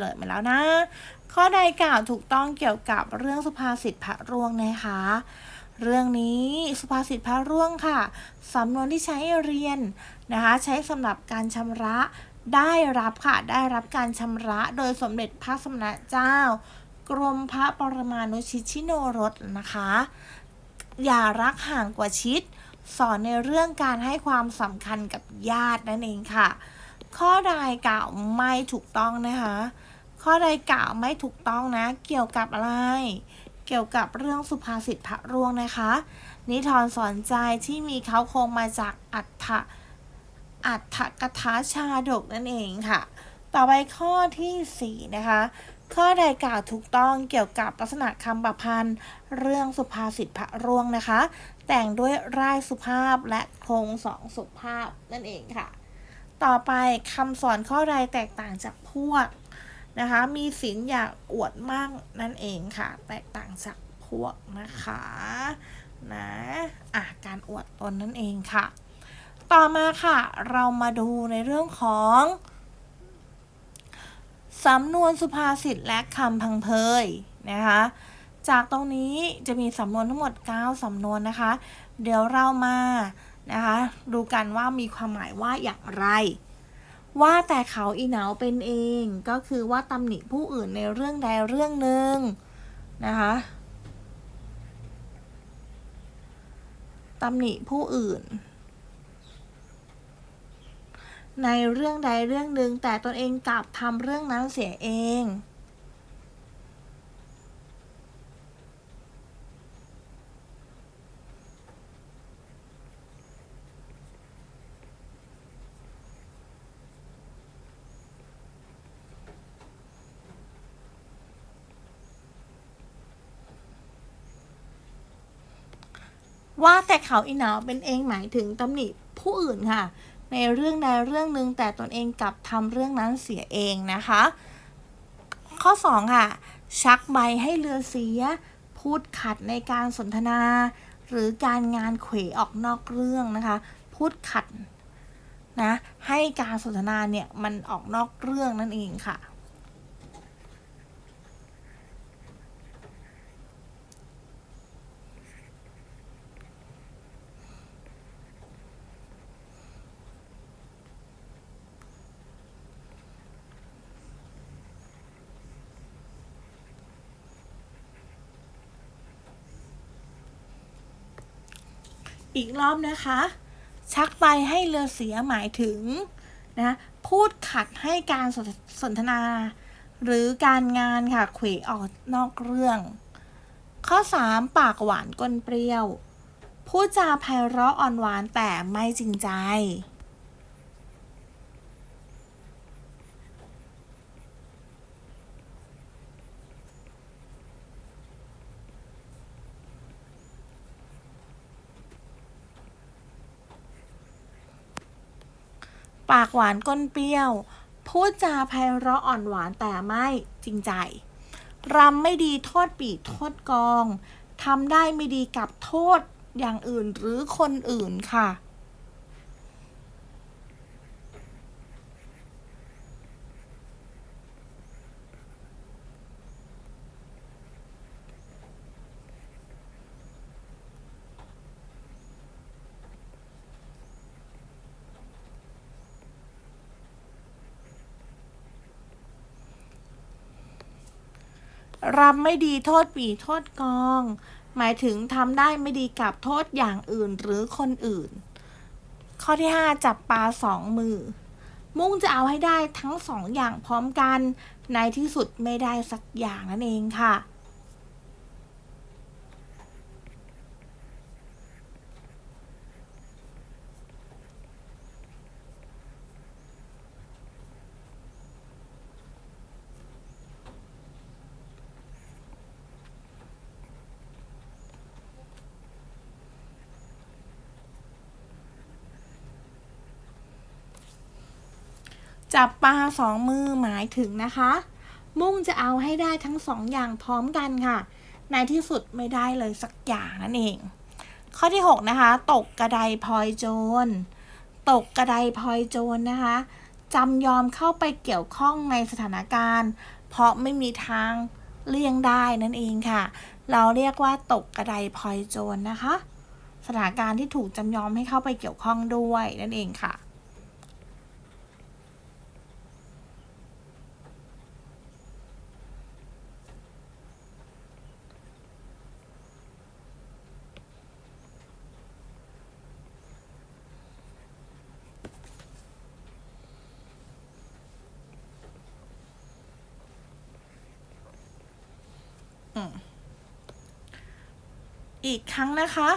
เลยมาแล้วนะ ข้อใดกล่าวถูกต้องเกี่ยวกับเรื่องสุภาษิตพระร่วงนะคะ เรื่องนี้สุภาษิตพระร่วงค่ะ สำนวนที่ใช้เรียนนะคะ ใช้สำหรับการชำระได้รับค่ะ ได้รับการชำระโดยสมเด็จพระสมณเจ้า กรมพระปรมานุชิตชิโนรสนะคะ อย่ารักห่างกว่าชิด สอนในเรื่องการให้ความสำคัญกับญาตินั่นเองค่ะ ข้อใดกล่าวไม่ถูกต้องนะคะ ข้อใดกล่าวไม่ถูกต้องนะ เกี่ยวกับอะไร เกี่ยวกับเรื่องสุภาษิตพระร่วงนะคะ นิทานสอนใจที่มีเขาโครงมาจากอัฏฐะอัฏฐกถาชาดกนั่นเองค่ะ ต่อไปข้อที่4นะคะข้อใดกล่าวถูกต้องเกี่ยวกับลักษณะคำประพันธ์ เรื่องสุภาษิตพระร่วงนะคะ แต่งด้วยร่ายสุภาพและโครงสองสุภาพนั่นเองค่ะ ต่อไปคำสอนข้อใดแตกต่างจากพวก นะคะ มีศีลอย่างอวดมากนั่นเองค่ะ แตกต่างจากพวกนะคะนะอะการอวดตนนั่นเองค่ะ ต่อมาค่ะเรามาดูในเรื่องของสำนวนสุภาษิตและคำพังเพยนะคะ จากตรงนี้จะมีสำนวนทั้งหมด 9 สำนวนนะคะ เดี๋ยวเรามานะคะ ดูกันว่ามีความหมายว่าอย่างไร ว่าแต่เขาอีเหนาเป็นเองก็คือว่าตำหนิผู้อื่นในเรื่องใดเรื่องหนึ่งนะคะตำหนิผู้อื่น ในเรื่องใดเรื่องหนึ่งแต่ตนเองกลับทำเรื่องนั้นเสียเอง ว่าแต่เขาอีหนาวเป็นเองหมายถึงตำหนิผู้อื่นค่ะ ในเรื่องใดเรื่องหนึ่งแต่ตนเองกลับทำเรื่องนั้นเสียเองนะคะ ข้อ 2 ค่ะ ชักใบให้เรือเสีย พูดขัดในการสนทนา หรือการงานเขวออกนอกเรื่องนะคะ พูดขัดนะให้การสนทนาเนี่ยมันออกนอกเรื่องนั่นเองค่ะ อีกรอบนะคะ ชักใบให้เรือเสียหมายถึงนะพูดขัดให้การสนสนทนา หรือการงานค่ะเขวออกนอกเรื่อง ข้อ 3 ปากหวานก้นเปรี้ยว พูดจาไพเราะอ่อนหวานแต่ไม่จริงใจ ปากหวานก้นเปรี้ยว พูดจาไพเราะอ่อนหวานแต่ไม่จริงใจรำไม่ดีโทษปีโทษกองทำได้ไม่ดีกับโทษอย่างอื่นหรือคนอื่นค่ะ รำไม่ดีโทษปีโทษกอง หมายถึงทำได้ไม่ดีกับโทษอย่างอื่นหรือคนอื่น ข้อที่ 5 จับปลาสองมือ มุ่งจะเอาให้ได้ทั้งสองอย่างพร้อมกัน ในที่สุดไม่ได้สักอย่างนั่นเองค่ะ จับปลาสองมือหมายถึงนะคะ มุ่งจะเอาให้ได้ทั้งสองอย่างพร้อมกันค่ะ ในที่สุดไม่ได้เลยสักอย่างนั่นเอง ข้อที่ 6 นะคะ ตกกระไดพลอยโจร ตกกระไดพลอยโจรนะคะจำยอมเข้าไปเกี่ยวข้องในสถานการณ์ เพราะไม่มีทางเลี่ยงได้นั่นเองค่ะ เราเรียกว่าตกกระไดพลอยโจรนะคะ สถานการณ์ที่ถูกจำยอมให้เข้าไปเกี่ยวข้องด้วยนั่นเองค่ะ อีกครั้งนะคะ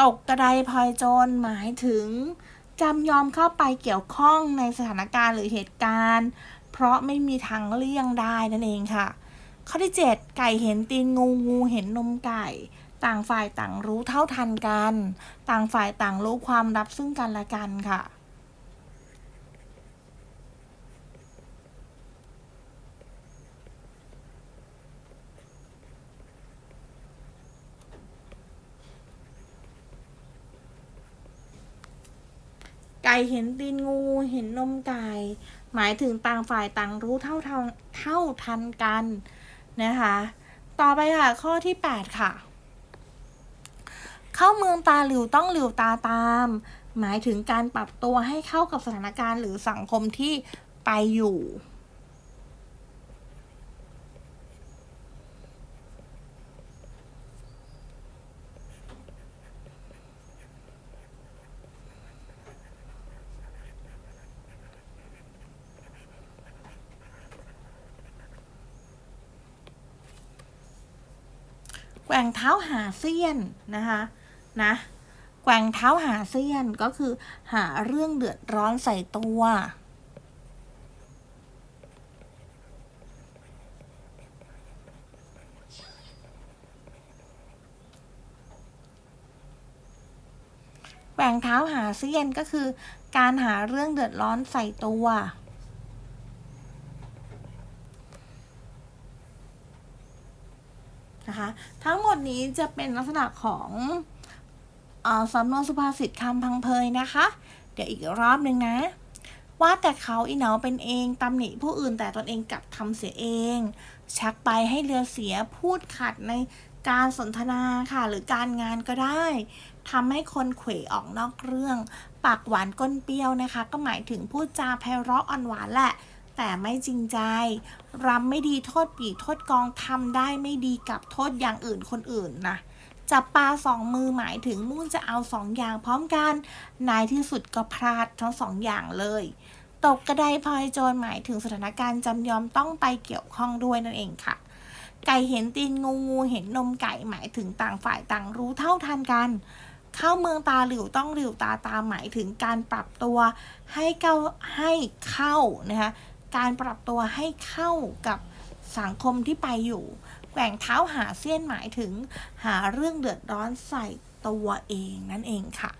ตกกระไดพลอยโจรหมายถึงจำยอมเข้าไปเกี่ยวข้องในสถานการณ์หรือเหตุการณ์ เพราะไม่มีทางเลี่ยงได้นั่นเองค่ะ ข้อที่ 7 ไก่เห็นตีนงูงูเห็นนมไก่ ต่างฝ่ายต่างรู้เท่าทันกัน ต่างฝ่ายต่างรู้ความลับซึ่งกันและกันค่ะ ไก่เห็นตีนงูเห็นนมไก่ หมายถึงต่างฝ่ายต่างรู้เท่าเท่าเท่าทันกันนะคะ ต่อไปค่ะ ข้อที่ 8 ค่ะ เข้าเมืองตาหลิวต้องหลิวตาตาม หมายถึงการปรับตัวให้เข้ากับสถานการณ์หรือสังคมที่ไปอยู่ ว่งเท้าหาเสี้ยนนะคะนะแกว่งเท้าหาเสี้ยนก็คือหาเรื่องเดือดร้อนใส่ตัวแกว่งเท้าหาเสี้ยนก็คือการหาเรื่องเดือดร้อนใส่ตัว นะคะทั้งหมด นี้จะเป็นลักษณะของอสำนวนสุภาษิตคำพังเพยนะคะ เดี๋ยวอีกรอบหนึ่งนะ ว่าแต่เขาอีเหนาเป็นเองตำหนิผู้อื่นแต่ตนเองกลับทำเสียเอง ชักไปให้เรือเสียพูดขัดในการสนทนาค่ะ หรือการงานก็ได้ทำให้คนเขวออกนอกเรื่อง ปากหวานก้นเปรี้ยวนะคะ ก็หมายถึงพูดจาไพเราะอ่อนหวานแหละ แต่ไม่จริงใจรำไม่ดีโทษปีโทษกองทำได้ไม่ดีกับโทษอย่างอื่นคนอื่นนะจับปลาสองมือหมายถึงมุ่นจะเอาสองอย่างพร้อมกันในที่สุดก็พลาดทั้งสองอย่างเลย ตกกระไดพลอยโจรหมายถึงสถานการณ์จำยอมต้องไปเกี่ยวข้องด้วยนั่นเองค่ะ ไก่เห็นตีนงูงูเห็นนมไก่หมายถึงต่างฝ่ายต่างรู้เท่าทันกันเข้าเมืองตาหลิวต้องหลิวตาตามหมายถึงการปรับตัวให้เข้าให้เข้านะคะ การปรับตัวให้เข้ากับสังคมที่ไปอยู่แกว่งเท้าหาเสี้ยนหมายถึงหาเรื่องเดือดร้อนใส่ตัวเองนั่นเองค่ะ